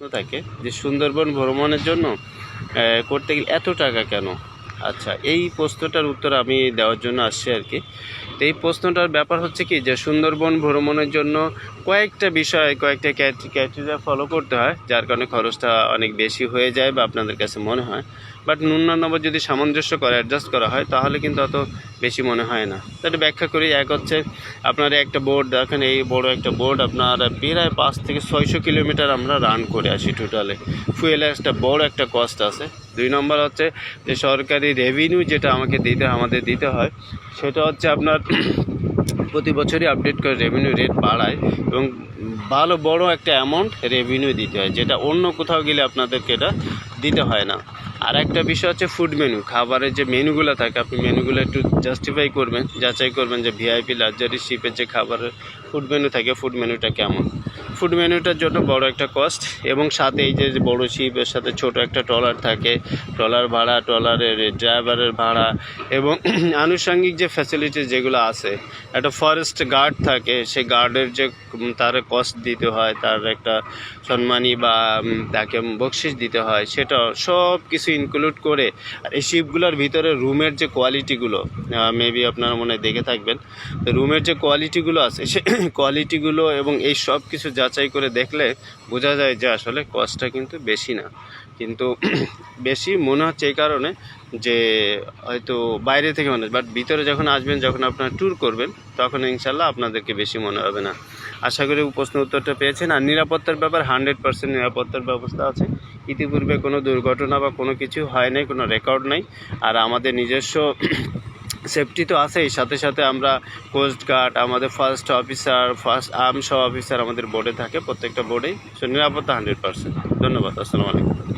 থাকে যে সুন্দরবন ভ্রমণের জন্য করতে গেলে এত টাকা কেন? আচ্ছা এই প্রশ্নটার উত্তর আমি দেওয়ার জন্য আসছি আর কি। তো এই প্রশ্নটার ব্যাপার হচ্ছে কি যে সুন্দরবন ভ্রমণের জন্য কয়েকটা বিষয়, কয়েকটা ক্রাইটেরিয়া ফলো করতে হয়, যার কারণে খরচটা অনেক বেশি হয়ে যায় বা আপনাদের কাছে মনে হয়। বাট ন্যূনতম যদি সামঞ্জস্য করে অ্যাডজাস্ট করা হয়, তাহলে কিন্তু অত বেশি মনে হয় না। তাহলে ব্যাখ্যা করি, এক হচ্ছে আপনার একটা বোর্ড দেখেন এই বড় একটা বোর্ড আপনার প্রায় পাঁচ থেকে ছয়শো কিলোমিটার আমরা রান করে আসি টোটালে ফুয়েলের একটা বড় একটা কস্ট আছে। দুই নম্বর হচ্ছে যে সরকারি রেভিনিউ যেটা আমাকে দিতে, আমাদের দিতে হয়, সেটা হচ্ছে আপনার প্রতি বছরই আপডেট করে রেভিনিউ রেট বাড়ায় এবং ভালো বড় একটা অ্যামাউন্ট রেভিনিউ দিতে হয়, যেটা অন্য কোথাও গেলে আপনাদেরকে এটা দিতে হয় না। আর একটা বিষয় হচ্ছে ফুড মেনু খাবারের যে মেনুগুলো থাকে, আপনি মেনুগুলো একটু জাস্টিফাই করবেন, যাচাই করবেন যে ভিআইপি লাক্সারি শিপের যে খাবারের ফুড মেনু থাকে ফুড মেনুটা কেমন। ফুড মেনুটার জন্য বড় একটা কস্ট এবং সাথে এই যে বড় শিপের সাথে ছোট একটা ট্রলার থাকে, ট্রলার ভাড়া, ট্রলারের ড্রাইভারের ভাড়া এবং আনুষঙ্গিক যে ফ্যাসিলিটি যেগুলো আছে, একটা ফরেস্ট গার্ড থাকে, সেই গার্ডের যে তার কস্ট দিতে হয়, তার একটা সম্মানী বা তাকে বকশিস দিতে হয়, সেটা সব কিছু ইনক্লুড করে, আর এই শিপগুলোর ভিতরে রুমের যে কোয়ালিটিগুলো মেবি আপনারা মনে দেখে থাকবেন রুমের যে কোয়ালিটিগুলো আছে, সে কোয়ালিটিগুলো এবং এই সব কিছু যাচাই করে দেখলে বোঝা যায় যে আসলে কস্টটা কিন্তু বেশি না। কিন্তু বেশি মনে হচ্ছে এই কারণে যে হয়তো বাইরে থেকে মানুষ বাট ভিতরে যখন আসবেন, যখন আপনারা ট্যুর করবেন, তখন ইনশাল্লাহ আপনাদেরকে বেশি মনে হবে না। আশা করি প্রশ্ন উত্তরটা পেয়েছেন। আর নিরাপত্তার ব্যাপার হান্ড্রেড পার্সেন্ট নিরাপত্তার ব্যবস্থা আছে। ইতিপূর্বে কোনো দুর্ঘটনা বা কোনো কিছু হয় নাই, কোনো রেকর্ড নাই। আর আমাদের নিজস্ব সেফটি তো আছেই। সাথে সাথে আমরা কোস্ট গার্ড আমাদের first officer first arms officer আমাদের বোর্ডে থাকে, প্রত্যেকটা বোর্ডেই সো নিরাপত্তা হান্ড্রেড পার্সেন্ট ধন্যবাদ, আসসালামু আলাইকুম।